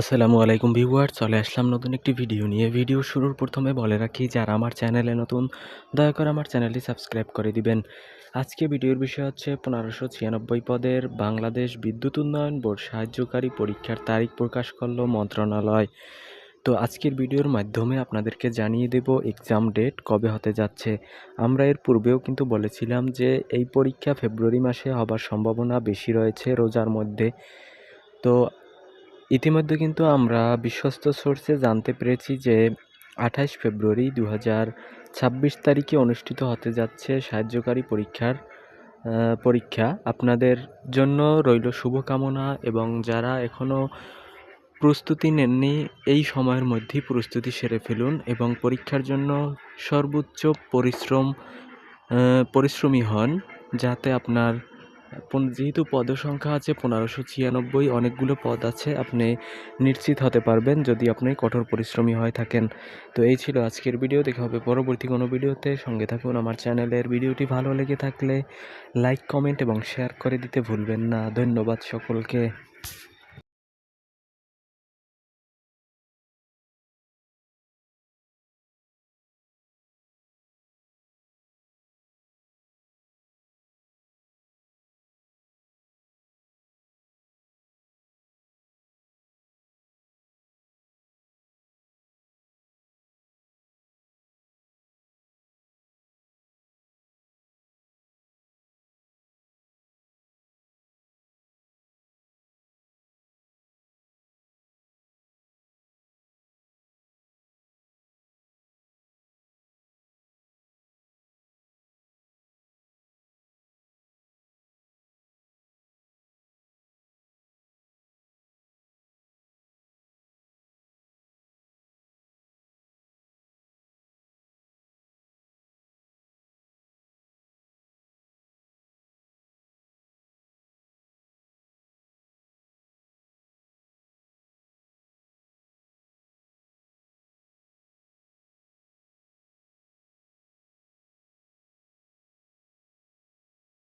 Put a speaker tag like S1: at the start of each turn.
S1: আসসালামু আলাইকুম ভিউয়ার চলে আসলাম নতুন একটি ভিডিও নিয়ে। ভিডিও শুরুর প্রথমে বলে রাখি, যারা আমার চ্যানেলে নতুন, দয়া করে আমার চ্যানেলটি সাবস্ক্রাইব করে দিবেন। আজকে ভিডিওর বিষয় হচ্ছে পনেরোশো ছিয়ানব্বই পদের বাংলাদেশ বিদ্যুৎ উন্নয়ন বোর্ড সাহায্যকারী পরীক্ষার তারিখ প্রকাশ করল মন্ত্রণালয়। তো আজকের ভিডিওর মাধ্যমে আপনাদেরকে জানিয়ে দেব এক্সাম ডেট কবে হতে যাচ্ছে। আমরা এর পূর্বেও কিন্তু বলেছিলাম যে এই পরীক্ষা ফেব্রুয়ারি মাসে হবার সম্ভাবনা বেশি রয়েছে রোজার মধ্যে। তো ইতিমধ্যে কিন্তু আমরা বিশ্বস্ত সোর্সে জানতে পেরেছি যে আঠাশ ফেব্রুয়ারি দু ছাব্বিশ তারিখে অনুষ্ঠিত হতে যাচ্ছে সাহায্যকারী পরীক্ষার পরীক্ষা। আপনাদের জন্য রইল শুভকামনা এবং যারা এখনও প্রস্তুতি নেননি, এই সময়ের মধ্যেই প্রস্তুতি সেরে ফেলুন এবং পরীক্ষার জন্য সর্বোচ্চ পরিশ্রম পরিশ্রমী হন যাতে আপনার পন- পদের পদসংখ্যা আছে পনেরোশো ছিয়ানব্বই, অনেকগুলো পদ আছে, আপনি নিশ্চিত হতে পারবেন যদি আপনি কঠোর পরিশ্রমী হয়ে থাকেন। তো এই ছিল আজকের ভিডিও, দেখা হবে পরবর্তী কোনো ভিডিওতে। সঙ্গে থাকুন আমার চ্যানেলের ভিডিওটি ভালো লেগে থাকলে লাইক, কমেন্ট এবং শেয়ার করে দিতে ভুলবেন না। ধন্যবাদ সকলকে।